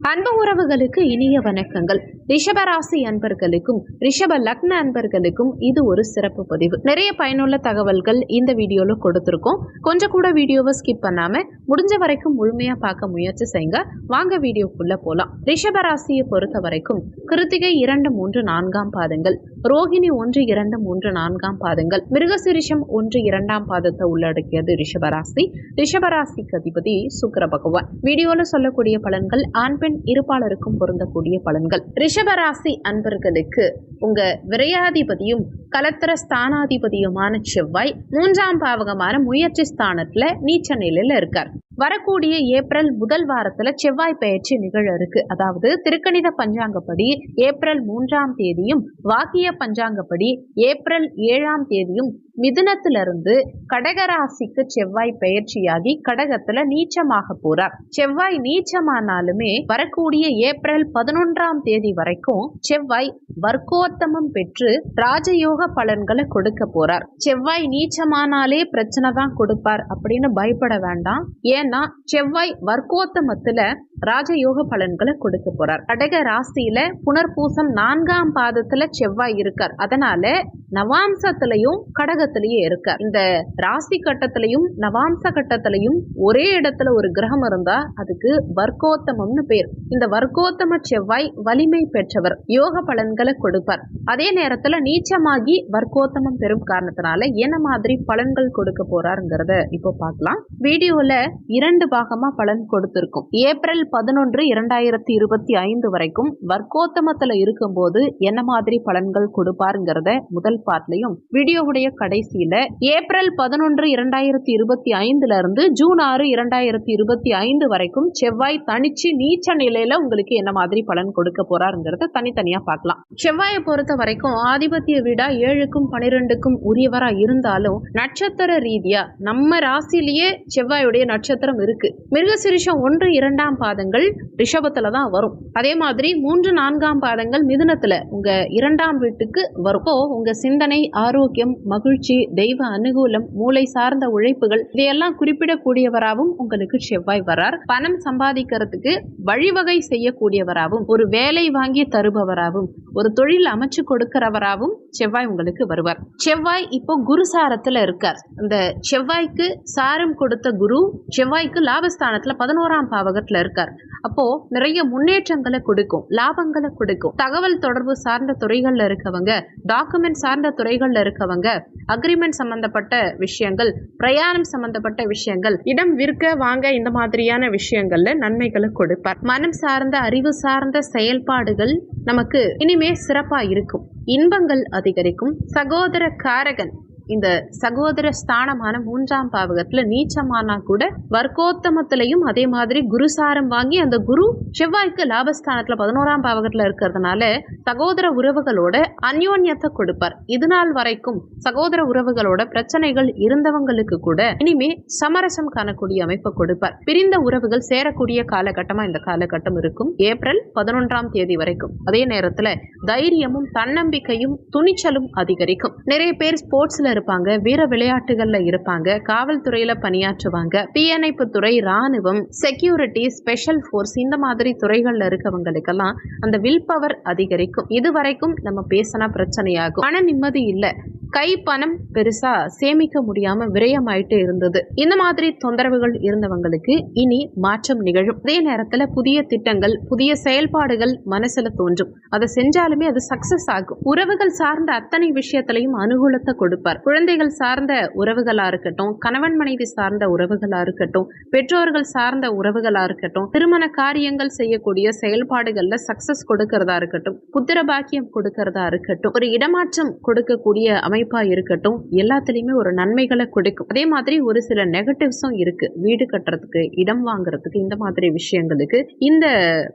அன்பு உறவுகளுக்கு இனிய வணக்கங்கள். ரிஷபராசி அன்பர்களுக்கும் ரிஷப லக்ன அன்பர்களுக்கும் இது ஒரு சிறப்பு பதிவு. நிறைய பயனுள்ள தகவல்கள் இந்த வீடியோல கொடுத்துருக்கோம். கொஞ்சம் கூட வீடியோவை ஸ்கிப் பண்ணாம முடிஞ்ச வரைக்கும் முழுமையா பார்க்க முயற்சி செய்யுங்க. வாங்க வீடியோக்குள்ள போலாம். ரிஷபராசியை பொறுத்த வரைக்கும் கிருத்திகை இரண்டு மூன்று நான்காம் பாதங்கள். ரோகிணி ஒன்று இரண்டு மூன்று நான்காம் பாதங்கள். மிருகசிரிஷம் ஒன்று இரண்டாம் பாதத்தை உள்ளடக்கியது ரிஷபராசி. ரிஷபராசிக்கு அதிபதி சுக்கிர பகவான். வீடியோல சொல்லக்கூடிய பலன்கள் ஆண் பெண் இருப்பாளருக்கும் பொருந்தக்கூடிய பலன்கள். ரிஷபராசி அன்பர்களுக்கு உங்க விரையாதிபதியும் கலத்திர ஸ்தானாதிபதியுமான செவ்வாய் மூன்றாம் பாவகமான முயற்சி ஸ்தானத்துல நீச்ச நிலையில இருக்கார். வரக்கூடிய ஏப்ரல் முதல் வாரத்துல செவ்வாய் பயிற்சி நிகழ இருக்கு. அதாவது திருக்கணித பஞ்சாங்கப்படி ஏப்ரல் மூன்றாம் தேதியும் வாக்கிய பஞ்சாங்கப்படி ஏப்ரல் ஏழாம் தேதியும் மிதுனத்திலிருந்து கடகராசிக்கு செவ்வாய் பயிற்சியாகி கடகத்துல நீச்சமாக போறார். செவ்வாய் நீச்சமானாலுமே வரக்கூடிய ஏப்ரல் பதினொன்றாம் தேதி வரைக்கும் செவ்வாய் வர்க்கோத்தமம் பெற்று ராஜயோக பலன்களை கொடுக்க போறார். செவ்வாய் நீச்சமானாலே பிரச்சனை தான் கொடுப்பார் அப்படின்னு பயப்பட வேண்டாம். ஏன்னா செவ்வாய் வர்க்கோத்தமத்துல ராஜயோக பலன்களை கொடுக்க போறார். கடக ராசியில புனர்பூசம் நான்காம் பாதத்துல செவ்வாய் இருக்கார். அதனால நவாம்சத்திலையும் கடகத்திலயும் இருக்கார். இந்த ராசி கட்டத்திலையும் நவாம்ச கட்டத்திலையும் ஒரே இடத்துல ஒரு கிரகம் இருந்தா அதுக்கு வர்க்கோத்தமம்னு பேர். இந்த வர்க்கோத்தம செவ்வாய் வலிமை பெற்றவர் யோக பலன்களை கொடுப்பார். அதே நேரத்துல நீச்சமாகி வர்க்கோத்தமம் பெறும் காரணத்தினால என்ன மாதிரி பலன்கள் கொடுக்க போறாருங்கிறத இப்போ பார்க்கலாம். வீடியோல இரண்டு பாகமா பலன் கொடுத்திருக்கும். ஏப்ரல் பதினொன்று இரண்டாயிரத்தி இருபத்தி ஐந்து வரைக்கும் வர்க்கோத்தமத்துல இருக்கும்போது என்ன மாதிரி பலன்கள் கொடுப்பாருங்கிறத முதல் பார்ட்லையும் வீடியோவுடைய கடைசியில ஏப்ரல் பதினொன்று இரண்டாயிரத்தி இருபத்தி ஐந்துல இருந்து ஜூன் ஆறு இரண்டாயிரத்தி இருபத்தி ஐந்து வரைக்கும் செவ்வாய் தனிச்சு நீச்ச நிலையில உங்களுக்கு என்ன மாதிரி பலன் கொடுக்க போறாருங்கிறத தனித்தனியா பார்க்கலாம். செவ்வாயை பொறுத்த வரைக்கும் ஆதிபத்திய வீடா ஏழுக்கும் பனிரெண்டுக்கும் உரியவரா இருந்தாலும் நட்சத்திர ரீதியா நம்ம ராசிலேயே செவ்வாயுடைய நட்சத்திரம் இருக்கு. மிருகசிரிஷம் ஒன்று இரண்டாம் பாதங்கள் ரிஷபத்துல தான் வரும். அதே மாதிரி மூன்று நான்காம் பாதங்கள் மிதுனத்துல உங்க இரண்டாம் வீட்டுக்கு வரும். உங்க சிந்தனை ஆரோக்கியம் மகிழ்ச்சி தெய்வ அனுகூலம் மூளை சார்ந்த உழைப்புகள் இதையெல்லாம் குறிப்பிடக்கூடியவராகவும் உங்களுக்கு செவ்வாய் வரார் பணம் சம்பாதிக்கிறதுக்கு வழி வழிவகை செய்யக்கூடியவராகவும் ஒரு வேலை வாங்கி தருபவராகவும் ஒரு தொழில் அமைச்சு கொடுக்கிறவராகவும் செவ்வாய் உங்களுக்கு வருவார். செவ்வாய் இப்போ குரு சாரத்துல இருக்கார். இந்த செவ்வாய்க்கு சாரம் கொடுத்த குரு செவ்வாய்க்கு லாபஸ்தானத்துல பதினோராம் பாவகத்துல இருக்கார். அப்போ நிறைய முன்னேற்றங்களை கொடுக்கும் லாபங்களை கொடுக்கும். தகவல் தொடர்பு சார்ந்த துறைகள்ல இருக்கவங்க டாக்குமெண்ட் சார்ந்த துறைகள்ல இருக்கவங்க அக்ரிமெண்ட் சம்பந்தப்பட்ட விஷயங்கள் பிரயாணம் சம்பந்தப்பட்ட விஷயங்கள் இடம் விற்க வாங்க இந்த மாதிரியான விஷயங்கள்ல நன்மைகளை கொடுப்பார். மனம் சார்ந்த அறிவு சார்ந்த செயல்பாடுகள் நமக்கு இனிமே சிறப்பாக இருக்கும். இன்பங்கள் அதிகரிக்கும். சகோதர காரகன் இந்த சகோதர ஸ்தானமான மூன்றாம் பாவகத்துல நீச்சமானா கூட வர்க்கோத்தமத்திலையும் அதே மாதிரி குருசாரம் வாங்கி அந்த குரு செவ்வாய்க்கு லாபஸ்தானத்துல பதினோராம் பாவகத்துல இருக்கிறதுனால சகோதர உறவுகளோட அந்யோன்யத்தை கொடுப்பார். இது நாள் வரைக்கும் சகோதர உறவுகளோட பிரச்சனைகள் இருந்தவங்களுக்கு கூட இனிமே சமரசம் காணக்கூடிய அமைப்பை கொடுப்பார். பிரிந்த உறவுகள் சேரக்கூடிய காலகட்டமா இந்த காலகட்டம் இருக்கும். ஏப்ரல் பதினொன்றாம் தேதி வரைக்கும். அதே நேரத்துல தைரியமும் தன்னம்பிக்கையும் துணிச்சலும் அதிகரிக்கும். நிறைய பேர் ஸ்போர்ட்ஸ்ல இருப்பாங்க வீர விளையாட்டுகள்ல இருப்பாங்க காவல்துறையில பணியாற்றுவாங்க. தீயணைப்பு துறை ராணுவம் செக்யூரிட்டி ஸ்பெஷல் ஃபோர்ஸ் இந்த மாதிரி துறைகள்ல இருக்கவங்களுக்கெல்லாம் அந்த வில் பவர் அதிகரிக்கும். இது வரைக்கும் நம்ம பேசினா பிரச்சனையாகும். மன நிம்மதி இல்ல. கை பணம் பெருசா சேமிக்க முடியாம விரயமாயிட்டு இருந்தது. இந்த மாதிரி தொந்தரவுகள் இருந்தவங்களுக்கு இனி மாற்றம் நிகழும். அதே நேரத்துல புதிய திட்டங்கள் புதிய செயல்பாடுகள் மனசுல தோன்றும். அதை செஞ்சாலுமே அது சக்சஸ் ஆகும். உறவுகள் சார்ந்த அத்தனை விஷயத்திலையும் அனுகூலத்தை கொடுப்பார். குழந்தைகள் சார்ந்த உறவுகளா இருக்கட்டும் கணவன் மனைவி சார்ந்த உறவுகளா இருக்கட்டும் பெற்றோர்கள் சார்ந்த உறவுகளா இருக்கட்டும் திருமண காரியங்கள் செய்யக்கூடிய செயல்பாடுகள்ல சக்சஸ் கொடுக்கறதா இருக்கட்டும் புத்திர பாக்கியம் கொடுக்கறதா இருக்கட்டும் ஒரு இடமாற்றம் கொடுக்கக்கூடிய அமைப்பா இருக்கட்டும் எல்லாத்துலயுமே ஒரு நன்மைகளை கொடுக்கும். அதே மாதிரி ஒரு சில நெகட்டிவ்ஸும் இருக்கு. வீடு கட்டுறதுக்கு இடம் வாங்குறதுக்கு இந்த மாதிரி விஷயங்களுக்கு இந்த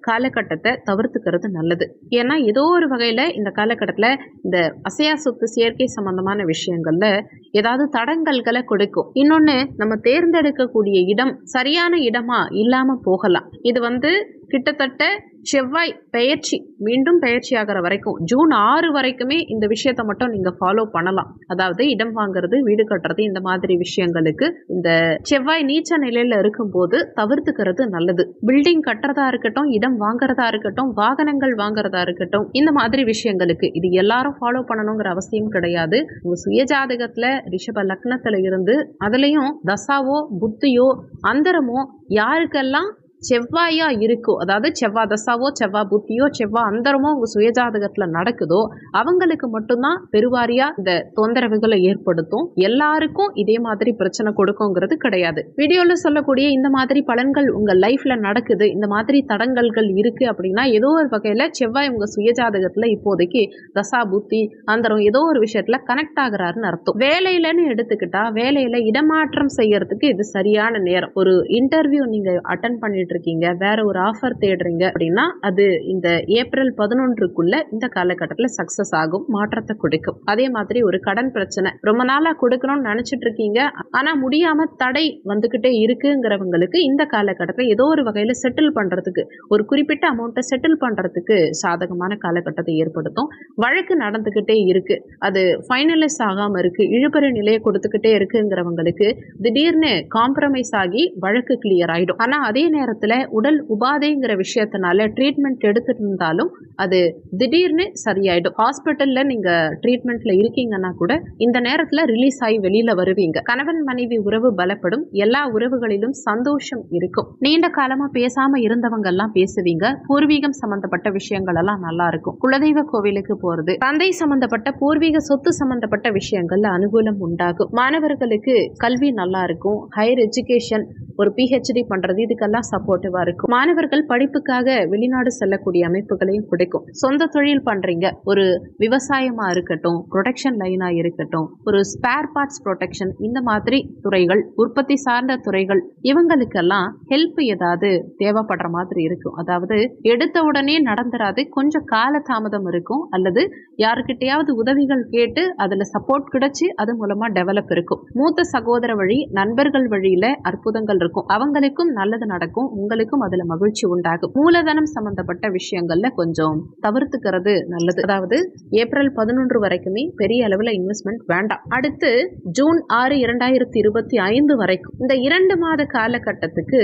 காலகட்டத்தை தவிர்த்துக்கிறது நல்லது. ஏன்னா ஏதோ ஒரு வகையில இந்த காலகட்டத்துல இந்த அசையா சொத்து சேர்க்கை சம்பந்தமான விஷயங்கள்ல ஏதாவது தடங்கல்களை கொடுக்கும். இன்னொன்னு நம்ம தேர்ந்தெடுக்கக்கூடிய இடம் சரியான இடமா இல்லாம போகலாம். இது வந்து கிட்டத்தட்ட செவ்வாய் பெயர்ச்சி மீண்டும் பெயர்ச்சி ஆகிற வரைக்கும் ஜூன் ஆறு வரைக்குமே இந்த விஷயத்தை மட்டும் நீங்க ஃபாலோ பண்ணலாம். அதாவது இடம் வாங்குறது வீடு கட்டுறது இந்த மாதிரி விஷயங்களுக்கு இந்த செவ்வாய் நீச்ச நிலையில இருக்கும்போது தவிர்த்துக்கிறது நல்லது. பில்டிங் கட்டுறதா இருக்கட்டும் இடம் வாங்குறதா இருக்கட்டும் வாகனங்கள் வாங்குறதா இருக்கட்டும் இந்த மாதிரி விஷயங்களுக்கு இது எல்லாரும் ஃபாலோ பண்ணணுங்கிற அவசியம் கிடையாது. உங்க சுயஜாதகத்துல ரிஷப லக்னத்துல இருந்து அதுலயும் தசாவோ புத்தியோ அந்தரமோ யாருக்கெல்லாம் செவ்வாயா இருக்கோ அதாவது செவ்வாய் தசாவோ செவ்வாய் புத்தியோ செவ்வாய் அந்தரமோ உங்க சுயஜாதகத்துல நடக்குதோ அவங்களுக்கு மட்டும்தான் பெருவாரியா இந்த தொந்தரவுகளை ஏற்படுத்தும். எல்லாருக்கும் இதே மாதிரி பிரச்சனை கொடுக்குங்கிறது கிடையாது. வீடியோல சொல்லக்கூடிய இந்த மாதிரி பலன்கள் உங்க லைஃப்ல நடக்குது இந்த மாதிரி தடங்கல்கள் இருக்கு அப்படின்னா ஏதோ ஒரு வகையில செவ்வாய் உங்க சுயஜாதகத்துல இப்போதைக்கு தசா புத்தி அந்தரம் ஏதோ ஒரு விஷயத்துல கனெக்ட் ஆகுறாருன்னு அர்த்தம். வேலையிலன்னு எடுத்துக்கிட்டா வேலையில இடமாற்றம் செய்யறதுக்கு இது சரியான நேரம். ஒரு இன்டர்வியூ நீங்க அட்டன் பண்ணிட்டு இருக்கீங்க வேற ஒரு ஆஃபர் தேடுறீங்க அப்படின்னா அது இந்த ஏப்ரல் பதினொன்றுக்குள்ள இந்த காலகட்டத்துல சக்சஸ் ஆகும் மாற்றத்தை கொடுக்கும். அதே மாதிரி ஒரு கடன் பிரச்சனை. ரொம்ப நாளா கொடுக்கணும்னு நினைச்சிட்டு இருக்கீங்க ஆனா முடியாம தடை வந்துகிட்டே இருக்குங்கிறவங்களுக்கு இந்த காலகட்டத்தில் ஏதோ ஒரு வகையில செட்டில் பண்றதுக்கு ஒரு குறிப்பிட்ட அமௌண்ட்டை செட்டில் பண்றதுக்கு சாதகமான காலகட்டத்தை ஏற்படுத்தும். வழக்கு நடந்துகிட்டே இருக்கு. அது ஃபைனலைஸ் ஆகாம இருக்கு. இழுபறி நிலையை கொடுத்துக்கிட்டே இருக்குங்கிறவங்களுக்கு திடீர்னு காம்ப்ரமைஸ் ஆகி வழக்கு கிளியர் ஆயிடும். ஆனா அதே நேரத்தில் உடல் உபாதைங்கிற விஷயத்தினால ட்ரீட்மெண்ட் எடுத்துட்டு இருந்தாலும் அது திடீர்னு சரியாயிடும். ஹாஸ்பிட்டலில் நீங்கள் ட்ரீட்மெண்ட்டில் இருக்கீங்கன்னா கூட இந்த நேரத்தில் ரிலீஸ் ஆகி வெளியில் வருவீங்க. கணவன் மனைவி உறவு பலப்படும். எல்லா உறவுகளிலும் சந்தோஷம் இருக்கும். நீண்ட காலமாக பேசாமல் இருந்தவங்கெல்லாம் பேசுவீங்க. பூர்வீகம் சம்மந்தப்பட்ட விஷயங்கள் எல்லாம் நல்லா இருக்கும். குலதெய்வ கோவிலுக்கு போகிறது தந்தை சம்மந்தப்பட்ட பூர்வீக சொத்து சம்மந்தப்பட்ட விஷயங்கள்ல அனுகூலம் உண்டாகும். மாணவர்களுக்கு கல்வி நல்லா இருக்கும். ஹையர் எஜுகேஷன் ஒரு பிஹெச்டி பண்ணுறது இதுக்கெல்லாம் சப்போர்ட் சப்போர்ட்டிவா இருக்கும் மாணவர்கள் படிப்புக்காக வெளிநாடு செல்லக்கூடிய அமைப்புகளையும் கிடைக்கும் சொந்த தொழில் பண்றீங்க. ஒரு விவசாயமா இருக்கட்டும் ப்ரொடக்ஷன் லைனா இருக்கட்டும் ஒரு ஸ்பேர் பார்ட்ஸ் ப்ரொடெக்ஷன் இந்த மாதிரி துறைகள் உற்பத்தி சார்ந்த துறைகள் இவங்களுக்கெல்லாம் ஹெல்ப் ஏதாவது தேவைப்படுற மாதிரி இருக்கும். அதாவது எடுத்த உடனே நடந்துராது. கொஞ்சம் கால தாமதம் இருக்கும். அல்லது யாருக்கிட்டையாவது உதவிகள் கேட்டு அதுல சப்போர்ட் கிடைச்சு அது மூலமா டெவலப் இருக்கும். மூத்த சகோதர வழி நண்பர்கள் வழியில அற்புதங்கள் இருக்கும். அவங்களுக்கும் நல்லது நடக்கும். உங்களுக்கும் அதுல மகிழ்ச்சி உண்டாகும். மூலதனம் சம்பந்தப்பட்ட விஷயங்கள்ல கொஞ்சம் தவிர்த்துக்கிறது நல்லது. அதாவது ஏப்ரல் பதினொன்று வரைக்குமே பெரிய அளவுல இன்வெஸ்ட்மெண்ட் வேண்டாம். அடுத்து ஜூன் ஆறு இரண்டாயிரத்தி இருபத்தி ஐந்து வரைக்கும். இந்த இரண்டு மாத காலகட்டத்துக்கு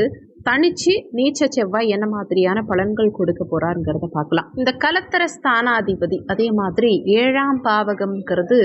தனிச்சு நீச்ச செவ்வாய் என்ன மாதிரியான பலன்கள் கொடுக்க போறாருங்கிறத பார்க்கலாம். இந்த கலத்தர ஸ்தானாதிபதி அதே மாதிரி ஏழாம் பாவகம்ங்கிறது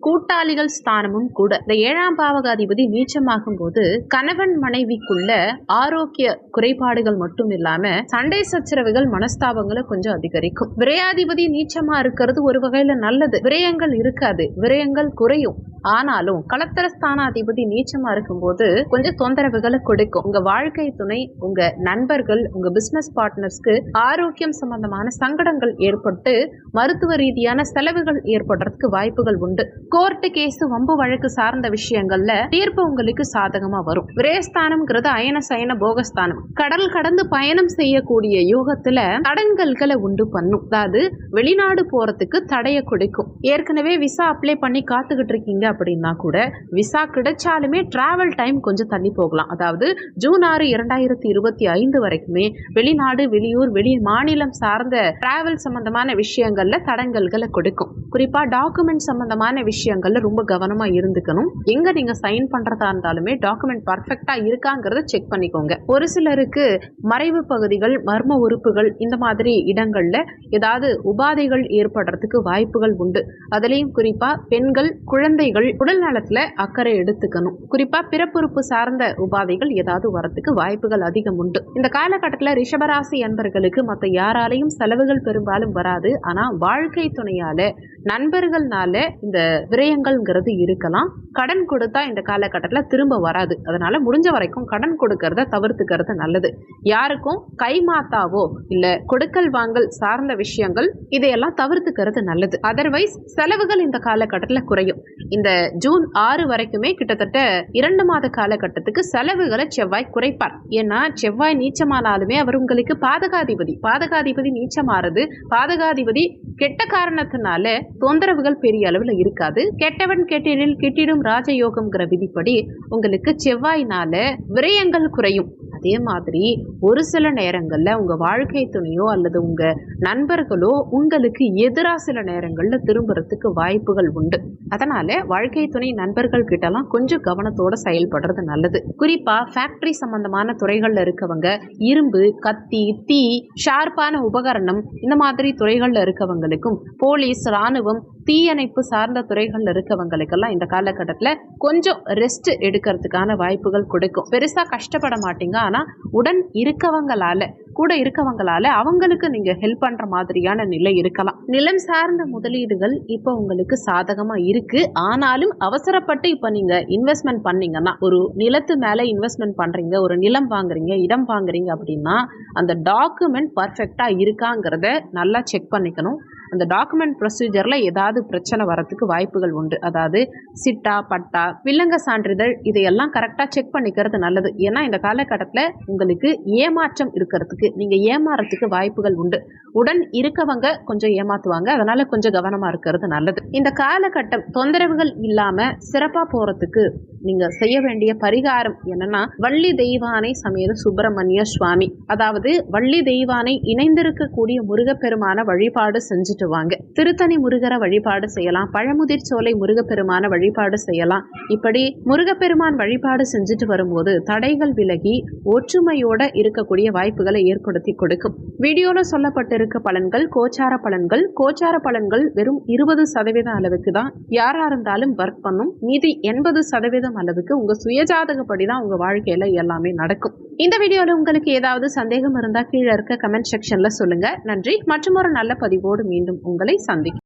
கூட்டாளிகள் ஸ்தானமும் கூட. இந்த ஏழாம் பாவகாதிபதி நீச்சமாகும் போது கணவன் மனைவிக்குள்ள ஆரோக்கிய குறைபாடுகள் மட்டும் இல்லாம சண்டை சச்சரவுகள் மனஸ்தாபங்களை கொஞ்சம் அதிகரிக்கும். விரையாதிபதி நீச்சமா இருக்கிறது ஒரு வகையில நல்லது. விரயங்கள் இருக்காது. விரயங்கள் குறையும். ஆனாலும் களத்திர ஸ்தானாதிபதி நீச்சமா இருக்கும்போது கொஞ்சம் தொந்தரவுகளை கொடுக்கும். உங்க வாழ்க்கை துணை உங்க நண்பர்கள் உங்க பிசினஸ் பார்ட்னர்ஸ்க்கு ஆரோக்கியம் சம்பந்தமான சங்கடங்கள் ஏற்பட்டு மருத்துவ ரீதியான செலவுகள் ஏற்படுறதுக்கு வாய்ப்புகள் உண்டு. கோர்ட்டு கேஸ் வம்பு வழக்கு சார்ந்த விஷயங்கள்ல தீர்ப்பு உங்களுக்கு சாதகமா வரும். விரயஸ்தானம்ங்கிறது அயன சயன போகஸ்தானம். கடல் கடந்து பயணம் செய்யக்கூடிய யோகத்துல தடங்கல்களை உண்டு பண்ணும். அதாவது வெளிநாடு போறதுக்கு தடைய கொடுக்கும். ஏற்கனவே விசா அப்ளை பண்ணி காத்துக்கிட்டு இருக்கீங்க அப்படின்னா கூட விசா கிடைச்சாலுமே டிராவல் டைம் கொஞ்சம் தள்ளி போகலாம். அதாவது ஜூன் ஆறு இரண்டாயிரத்தி இருபத்தி ஐந்து வரைக்குமே வெளிநாடு வெளியூர் வெளி மாநிலம் சார்ந்த டிராவல் சம்பந்தமான விஷயங்கள்ல தடங்கல்களை கொடுக்கும். குறிப்பா டாக்குமெண்ட் சம்பந்தமான விஷயங்கள்ல ரொம்ப கவனமா இருந்துக்கணும். எங்க நீங்க சைன் பண்றதா இருந்தாலுமே டாக்குமெண்ட் பர்ஃபெக்டா இருக்காங்கிறத செக் பண்ணிக்கோங்க. ஒரு சிலருக்கு மறைவு பகுதிகள் மர்ம உறுப்புகள் இந்த மாதிரி இடங்கள்ல ஏதாவது உபாதைகள் ஏற்படுறதுக்கு வாய்ப்புகள் உண்டு. அதுலயும் குறிப்பா பெண்கள் குழந்தைகள் உடல் நலத்துல அக்கறை எடுத்துக்கணும். குறிப்பா பிறப்புறுப்பு சார்ந்த உபாதைகள் ஏதாவது வரத்துக்கு வாய்ப்புகள் அதிகம் உண்டு. இந்த காலகட்டத்துல ரிஷபராசி அன்பர்களுக்கு மற்ற யாராலையும் செலவுகள் பெரும்பாலும் வராது. ஆனா வாழ்க்கை துணையால நண்பர்கள்னால இந்த விரயங்கள்ங்கிறது இருக்கலாம். கடன் கொடுத்தா இந்த காலகட்டத்தில் திரும்ப வராது. அதனால முடிஞ்ச வரைக்கும் கடன் கொடுக்கறத தவிர்த்துக்கிறது நல்லது. யாருக்கும் கைமாத்தாவோ இல்ல கொடுக்கல் வாங்கல் சார்ந்த விஷயங்கள் இதையெல்லாம் தவிர்த்துக்கிறது நல்லது. அதர்வைஸ் செலவுகள் இந்த காலகட்டத்தில் குறையும். இந்த ஜூன் ஆறு வரைக்குமே கிட்டத்தட்ட இரண்டு மாத காலகட்டத்துக்கு செலவுகளை செவ்வாய் குறைப்பார். ஏன்னா செவ்வாய் நீச்சமானாலுமே அவர் உங்களுக்கு பாதகாதிபதி. பாதகாதிபதி நீச்சமாறது பாதகாதிபதி கெட்ட காரணத்தினால தொந்தரவுகள் பெரிய அளவில் இருக்காது. கெட்டவன் கெட்டிடில் கிட்டிடும் ராஜயோகம்ங்கிற விதிப்படி உங்களுக்கு செவ்வாயினால விரயங்கள் குறையும். அதே மாதிரி ஒரு சில நேரங்களில் உங்கள் வாழ்க்கை துணையோ அல்லது உங்கள் நண்பர்களோ உங்களுக்கு எதிராக சில நேரங்களில் திரும்புறதுக்கு வாய்ப்புகள் உண்டு. அதனால் வாழ்க்கை துணை நண்பர்கள் கிட்டலாம் கொஞ்சம் கவனத்தோட செயல்படுறது நல்லது. குறிப்பாக ஃபேக்ட்ரி சம்பந்தமான துறைகளில் இருக்கவங்க இரும்பு கத்தி தீ ஷார்ப்பான உபகரணம் இந்த மாதிரி துறைகளில் இருக்கவங்களுக்கும் போலீஸ் ராணுவம் தீயணைப்பு சார்ந்த துறைகளில் இருக்கவங்களுக்கெல்லாம் இந்த காலகட்டத்தில் கொஞ்சம் ரெஸ்ட் எடுக்கிறதுக்கான வாய்ப்புகள் கொடுக்கும். பெருசாக கஷ்டப்பட மாட்டீங்க. ஆனால் உடன் இருக்கவங்களால கூட இருக்கவங்களால அவங்களுக்கு நீங்க ஹெல்ப் பண்ற மாதிரியான நிலை இருக்கலாம். நிலம் சார்ந்த முதலீடுகள் இப்போ உங்களுக்கு சாதகமா இருக்கு. ஆனாலும் அவசரப்பட்டு இப்போ நீங்க இன்வெஸ்ட்மெண்ட் பண்ணீங்கன்னா ஒரு நிலத்து மேல இன்வெஸ்ட்மெண்ட் பண்றீங்க ஒரு நிலம் வாங்குறீங்க இடம் வாங்குறீங்க அப்படின்னா அந்த டாக்குமெண்ட் பர்ஃபெக்டா இருக்காங்கிறத நல்லா செக் பண்ணிக்கணும். அந்த டாக்குமெண்ட் ப்ரொசீஜரில் ஏதாவது பிரச்சனை வரத்துக்கு வாய்ப்புகள் உண்டு. அதாவது சிட்டா பட்டா வில்லங்க சான்றிதழ் இதையெல்லாம் கரெக்டாக செக் பண்ணிக்கிறது நல்லது. ஏன்னா இந்த காலகட்டத்தில் உங்களுக்கு ஏமாற்றம் இருக்கிறதுக்கு நீங்கள் ஏமாறத்துக்கு வாய்ப்புகள் உண்டு. உடன் இருக்கவங்க கொஞ்சம் ஏமாத்துவாங்க. அதனால கொஞ்சம் கவனமாக இருக்கிறது நல்லது. இந்த காலகட்டம் தொந்தரவுகள் இல்லாமல் சிறப்பாக போகிறதுக்கு நீங்கள் செய்ய வேண்டிய பரிகாரம் என்னன்னா வள்ளி தெய்வானை சமேத சுப்பிரமணிய சுவாமி. அதாவது வள்ளி தெய்வானை இணைந்திருக்கக்கூடிய முருகப்பெருமான வழிபாடு செஞ்சுட்டு வாங்க. திருத்தணி முருகரை வழிபாடு செய்யலாம் பழமுதிர் சோலை முருகப்பெருமான வழிபாடு செய்யலாம். இப்படி முருகப்பெருமான் வழிபாடு செஞ்சுட்டு வரும்போது தடைகள் விலகி ஒற்றுமையோட இருக்கக்கூடிய வாய்ப்புகளை ஏற்படுத்தி கொடுக்கும். வீடியோல சொல்லப்பட்டிருக்க பலன்கள் கோச்சார பலன்கள். கோச்சார பலன்கள் வெறும் இருபது சதவீதம் அளவுக்கு தான். யாரா இருந்தாலும் ஒர்க் பண்ணும். மீதி எண்பது சதவீதம் அளவுக்கு உங்க சுயஜாதகப்படி தான் உங்க வாழ்க்கையில எல்லாமே நடக்கும். இந்த வீடியோல உங்களுக்கு ஏதாவது சந்தேகம் இருந்தா கீழே இருக்க கமெண்ட் செக்ஷன்ல சொல்லுங்க. நன்றி. மற்றும் ஒரு நல்ல பதிவோடு மீண்டும் உங்களை சந்திக்கும்